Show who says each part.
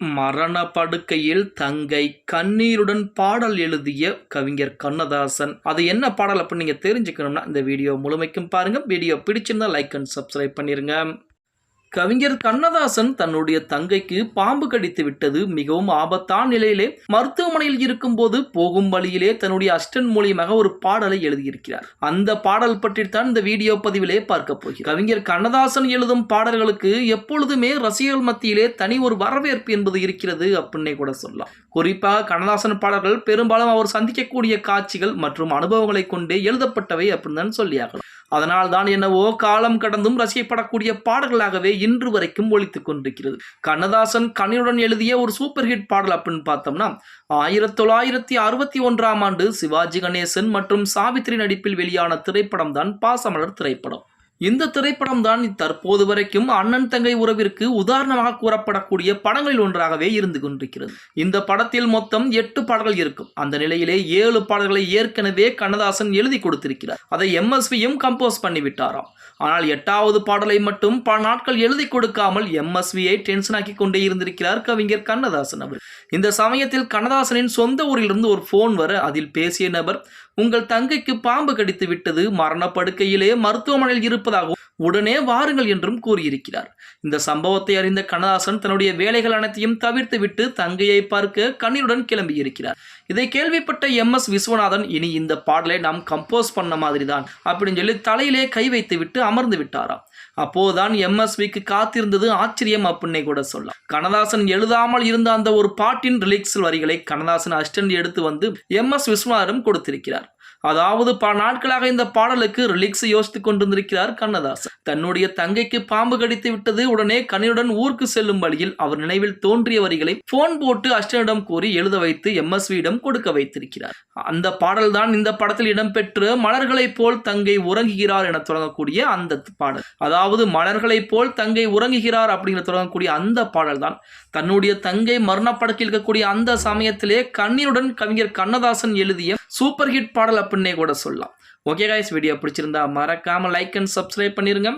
Speaker 1: மரண படுக்கையில் தங்கை கண்ணீருடன் பாடல் எழுதிய கவிஞர் கண்ணதாசன். அது என்ன பாடல் அப்படின்னு நீங்கள் தெரிஞ்சுக்கணும்னா இந்த வீடியோ முழுமைக்கும் பாருங்க. வீடியோ பிடிச்சிருந்தா லைக் அண்ட் சப்ஸ்கிரைப் பண்ணிருங்க. கவிஞர் கண்ணதாசன் தன்னுடைய தங்கைக்கு பாம்பு கடித்து விட்டது. மிகவும் ஆபத்தான நிலையிலே மருத்துவமனையில் இருக்கும்போது போகும் வழியிலே தன்னுடைய அஷ்டன் மூலியமாக ஒரு பாடலை எழுதியிருக்கிறார். அந்த பாடல் பற்றித்தான் இந்த வீடியோ பதிவிலே பார்க்க போகிறோம். கவிஞர் கண்ணதாசன் எழுதும் பாடல்களுக்கு எப்பொழுதுமே ரசிகர்கள் மத்தியிலே தனி ஒரு வரவேற்பு என்பது இருக்கிறது அப்படின்னே கூட சொல்லலாம். குறிப்பாக கண்ணதாசன் பாடல்கள் பெரும்பாலும் அவர் சந்திக்கக்கூடிய காட்சிகள் மற்றும் அனுபவங்களை கொண்டே எழுதப்பட்டவை அப்படின்னு தான் சொல்லியாகலாம் அதனால் தான் என்னவோ காலம் கடந்தும் ரசிக்கப்படக்கூடிய பாடல்களாகவே இன்று வரைக்கும் ஒழித்துக் கொண்டிருக்கிறது. கண்ணதாசன் கனியுடன் எழுதிய ஒரு சூப்பர் ஹிட் பாடல் அப்படின்னு பார்த்தோம்னா ஆயிரத்தி தொள்ளாயிரத்தி அறுபத்தி ஒன்றாம் ஆண்டு சிவாஜி கணேசன் மற்றும் சாவித்ரி நடிப்பில் வெளியான திரைப்படம் தான் பாசமலர் திரைப்படம். இந்த திரைப்படம் தான் தற்போது வரைக்கும் அண்ணன் தங்கை உறவிற்கு உதாரணமாக கூறப்படக்கூடிய படங்களில் ஒன்றாகவே இருந்து கொண்டிருக்கிறது. இந்த படத்தில் மொத்தம் எட்டு பாடல்கள் இருக்கும். அந்த நிலையிலே ஏழு பாடல்களை ஏற்கனவே கண்ணதாசன் எழுதி கொடுத்திருக்கிறார். அதை எம்எஸ்வியும் கம்போஸ் பண்ணிவிட்டாராம். ஆனால் எட்டாவது பாடலை மட்டும் பல நாட்கள் எழுதி கொடுக்காமல் எம்எஸ்வியை டென்ஷன் ஆக்கி கொண்டே இருந்திருக்கிறார் கவிஞர் கண்ணதாசன் அவர் இந்த சமயத்தில் கண்ணதாசனின் சொந்த ஊரிலிருந்து ஒரு போன் வர அதில் பேசிய நபர் உங்கள் தங்கைக்கு பாம்பு கடித்து விட்டது மரணப்படுக்கையிலே மருத்துவமனையில் இருப்பதாகவும் உடனே வாருங்கள் என்றும் கூறியிருக்கிறார். இந்த சம்பவத்தை அறிந்த கண்ணதாசன் தன்னுடைய வேலைகள் அனைத்தையும் தவிர்த்துவிட்டு தங்கையை பார்க்க கண்ணீருடன் கிளம்பியிருக்கிறார். இதை கேள்விப்பட்ட எம். எஸ். விஸ்வநாதன் இனி இந்த பாடலை நாம் கம்போஸ் பண்ண மாதிரி தான் அப்படின்னு சொல்லி தலையிலே கை வைத்து விட்டு அமர்ந்து விட்டாராம். அப்போதுதான் எம்எஸ்விக்கு காத்திருந்தது ஆச்சரியம் அப்படின்னே கூட சொல்லலாம். கண்ணதாசன் எழுதாமல் இருந்த அந்த ஒரு பாட்டின் ரிலிக்ஸ் வரிகளை கண்ணதாசன் அஸ்டன்ட் எடுத்து வந்து எம். எஸ். விஸ்வநாதனும் கொடுத்திருக்கிறார். அதாவது பல நாட்களாக இந்த பாடலுக்கு ரிலிக்ஸ் யோசித்துக் கொண்டிருந்திருக்கிறார் கண்ணதாசன். தன்னுடைய தங்கைக்கு பாம்பு கடித்து விட்டது உடனே கனியுடன் ஊருக்கு செல்லும் வழியில் அவர் நினைவில் தோன்றிய வரிகளை போன் போட்டு அஷ்டனிடம் கூறி எழுத வைத்து எம்எஸ்வியிடம் கொடுக்க வைத்திருக்கிறார். அந்த பாடல்தான் இந்த படத்தில் இடம்பெற்று மலர்களைப் போல் தங்கை உறங்குகிறார் என தொடங்கக்கூடிய அந்த பாடல். அதாவது மலர்களைப் போல் தங்கை உறங்குகிறார் அப்படிங்கிற தொடங்கக்கூடிய அந்த பாடல் தான் தன்னுடைய தங்கை மரணப்படக்கில் இருக்கக்கூடிய அந்த சமயத்திலே கண்ணீருடன் கவிஞர் கண்ணதாசன் எழுதிய சூப்பர் ஹிட் பாடல் அப்படின்னே கூட சொல்லலாம். ஓகே காய்ஸ் வீடியோ பிடிச்சிருந்தா மறக்காமல் லைக் அண்ட் சப்ஸ்கிரைப் பண்ணிருங்க.